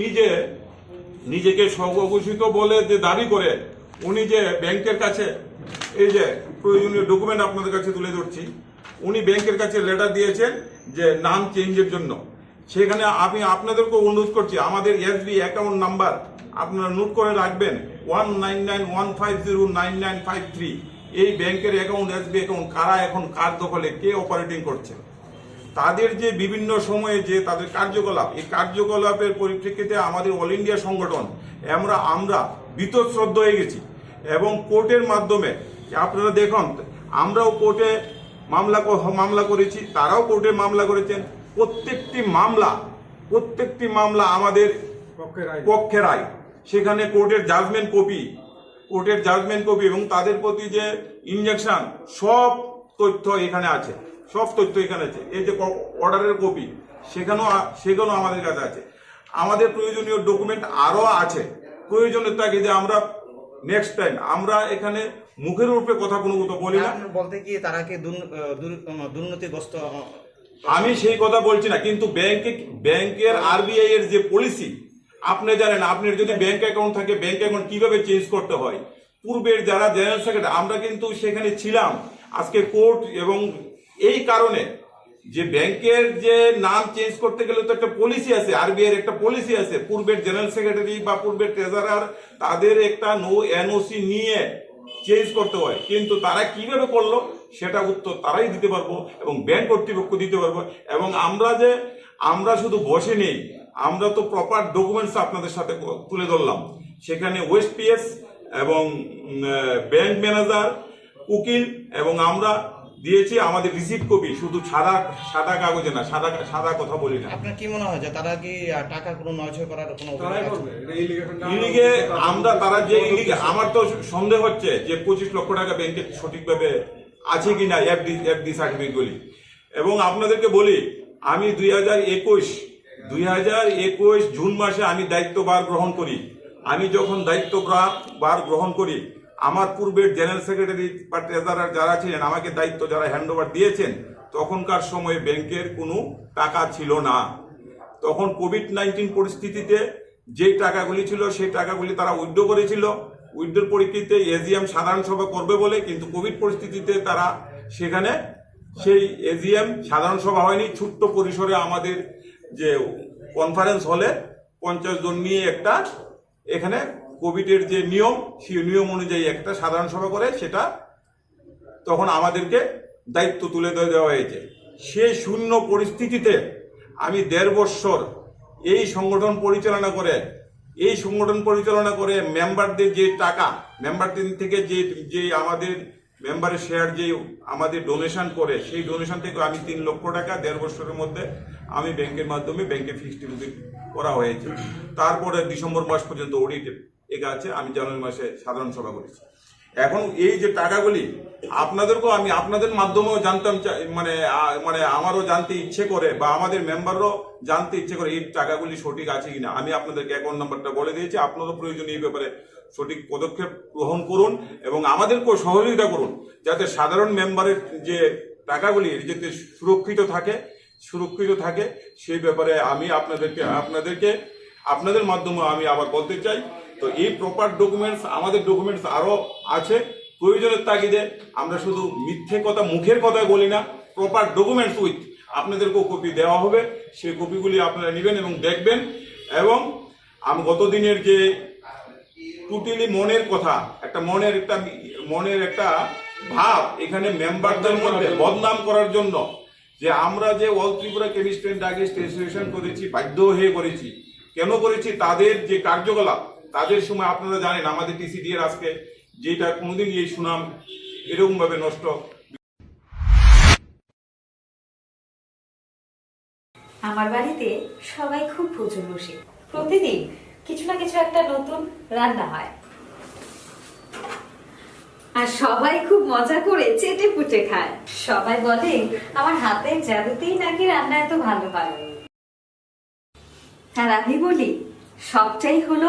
নিজে, নিজেকে স্বঘোষিত বলে যে দাবি করে উনি যে ব্যাংকের কাছে, এই যে প্রয়োজনীয় ডকুমেন্ট আপনাদের কাছে তুলে ধরছি, উনি ব্যাংকের কাছে লেটার দিয়েছেন যে নাম চেঞ্জের জন্য। সেখানে আমি আপনাদেরকে অনুরোধ করছি, আমাদের এসবি অ্যাকাউন্ট নাম্বার আপনারা নোট করে রাখবেন one nine nine one five zero nine nine five three এই ব্যাংকের অ্যাকাউন্ট এসবি অ্যাকাউন্ট কারা এখন, কার দখলে, কে অপারেটিং করছে? তাদের যে বিভিন্ন সময়ে যে তাদের কার্যকলাপ এই কার্যকলাপের পরিপ্রেক্ষিতে আমাদের অল ইন্ডিয়া সংগঠন আমরা আমরা বিতশ্রদ্ধ হয়ে গেছি। এবং কোর্টের মাধ্যমে আপনারা দেখুন আমরাও কোর্টে মামলা মামলা করেছি তারাও কোর্টে মামলা করেছেন। প্রত্যেকটি মামলা প্রত্যেকটি মামলা আমাদের পক্ষের রায়। সেখানে কোর্টের জাজমেন্ট কপি কোর্টের জাজমেন্ট কপি এবং তাদের প্রতি যে ইনজেকশন সব তথ্য এখানে আছে। সব তথ্য এখানে আছে। এই যে অর্ডারের কপি সেখানেও সেখানেও আমাদের কাছে আছে। আমাদের প্রয়োজনীয় ডকুমেন্ট আরও আছে। প্রয়োজনের তাগিদে আমরা নেক্সট টাইম আমরা এখানে মুখের রূপে কথা কোনো কথা বলি না। বলতে কি তারা কি দুর্নীতিগ্রস্ত আমি সেই কথা বলছি না কিন্তু ব্যাংকে ব্যাংকের আরবিআই এর যে পলিসি আপনি জানেন আপনার যদি ব্যাংক অ্যাকাউন্ট থাকে ব্যাংক অ্যাকাউন্ট কীভাবে চেঞ্জ করতে হয়? পূর্বের যারা জেনারেল সেক্রেটারি আমরা কিন্তু সেখানে ছিলাম। আজকে কোর্ট এবং এই কারণে যে ব্যাংকের যে নাম চেঞ্জ করতে গেলে তো একটা পলিসি আছে আরবিআই এর একটা পলিসি আছে। পূর্বের জেনারেল সেক্রেটারি বা পূর্বের ট্রেজারার তাদের একটা নো এনওসি নিয়ে চেঞ্জ করতে হয়। কিন্তু তারা কীভাবে করল? সেটা উত্তর তারাই দিতে পারব এবং ব্যাংক কর্তৃপক্ষ দিতে পারব। এবং আমরা যে, আমরা শুধু বসে নেই, আমরা তো প্রপার ডকুমেন্টস আপনাদের সাথে তুলে ধরলাম। সেখানে ওয়েস্ট পিএস এবং ব্যাংক ম্যানেজার উকিল এবং আমরা দিয়েছি আমাদের রিসিভ কপি শুধু সাদা সাদা কাগজে না সাদা সাদা কথা বলি না। আপনার কি মনে হয় যে তারা কি টাকা কোনো নয়ছয় করার কোনো ইলিগে আমরা তারা যে ইলিগে আমার তো সন্দেহ হচ্ছে যে পঁচিশ লক্ষ টাকা ব্যাংকে সঠিকভাবে আছে কিনা এফডি এফডি সার্টিফিকেটগুলি এবং আপনাদেরকে বলি আমি দুই হাজার একুশ দুই হাজার একুশ জুন মাসে আমি দায়িত্বভার গ্রহণ করি। আমি যখন দায়িত্ব বার গ্রহণ করি আমার পূর্বের জেনারেল সেক্রেটারি বা ট্রেজারার যারা ছিলেন, আমাকে দায়িত্ব যারা হ্যান্ড দিয়েছেন, তখনকার সময়ে ব্যাংকের কোনো টাকা ছিল না। তখন কোভিড নাইন্টিন পরিস্থিতিতে যে টাকাগুলি ছিল, সেই টাকাগুলি তারা উইথড্র করেছিল। উইথড্রোর পরিপ্রেক্ষিতে এজিএম সাধারণ সভা করবে বলে, কিন্তু কোভিড পরিস্থিতিতে তারা সেখানে সেই এজিএম সাধারণ সভা হয়নি। ছোট্ট পরিসরে আমাদের যে কনফারেন্স হলে পঞ্চাশ জন নিয়ে একটা এখানে কোভিডের যে নিয়ম, সেই নিয়ম অনুযায়ী একটা সাধারণ সভা করে, সেটা তখন আমাদেরকে দায়িত্ব তুলে দেওয়া হয়েছে। সেই শূন্য পরিস্থিতিতে আমি দেড় বৎসর এই সংগঠন পরিচালনা করে, এই সংগঠন পরিচালনা করে মেম্বারদের যে টাকা, মেম্বারদের থেকে যে যে আমাদের মেম্বারের শেয়ার যে আমাদের ডোনেশন করে, সেই ডোনেশন থেকে আমি তিন লক্ষ টাকা দেড় বছরের মধ্যে আমি ব্যাংকের মাধ্যমে ব্যাংকে ফিক্সড ডিপোজিট করা হয়েছে। তারপরে ডিসেম্বর মাস পর্যন্ত অডিট এগা আছে, আমি জানুয়ারি মাসে সাধারণ সভা করেছি। এখন এই যে টাকাগুলি, আপনাদেরকেও আমি আপনাদের মাধ্যমেও জানতাম মানে মানে আমারও জানতে ইচ্ছে করে বা আমাদের মেম্বাররাও জানতে ইচ্ছে করে এই টাকাগুলি সঠিক আছে কিনা। আমি আপনাদেরকে অ্যাকাউন্ট নাম্বারটা বলে দিয়েছি, আপনারও প্রয়োজন এই ব্যাপারে সঠিক পদক্ষেপ গ্রহণ করুন এবং আমাদেরকেও সহযোগিতা করুন, যাতে সাধারণ মেম্বারের যে টাকাগুলি যাতে সুরক্ষিত থাকে সুরক্ষিত থাকে, সেই ব্যাপারে আমি আপনাদেরকে আপনাদেরকে, আপনাদের মাধ্যমে আমি আবার বলতে চাই তো এই প্রপার ডকুমেন্টস আমাদের ডকুমেন্টস আরও আছে প্রয়োজনের তাগিদে আমরা শুধু মিথ্যে কথা মুখের কথাই বলি না প্রপার ডকুমেন্টস উইথ আপনাদেরকেও কপি দেওয়া হবে। সেই কপিগুলি আপনারা নেবেন এবং দেখবেন। এবং আমি গতদিনের যে টুটিলি মনের কথা একটা মনের একটা মনের একটা ভাব এখানে মেম্বারদের মধ্যে বদনাম করার জন্য যে আমরা যে অল ত্রিপুরা কেমিস্ট্রেন্ট আগেস্ট অ্যাসোসিয়েশন করেছি বাধ্য হয়ে করেছি। কেন করেছি? তাদের যে কার্যকলাপ তাদের সময় আপনারা জানেন, আমাদের টিসিডি এর আজকে যেটা কোনোদিন এই সুনাম এরকম ভাবে নষ্ট। আমার বাড়িতে সবাই খুব প্রচুর বসে। প্রতিদিন কিছু না কিছু একটা নতুন রান্না হয়। আর সবাই খুব মজা করে চেটে পুটে খায়। সবাই বলে, আমার হাতের জাদুতেই নাকি রান্না এত ভালো হয়? আর আমি বলি, সবটাই হলো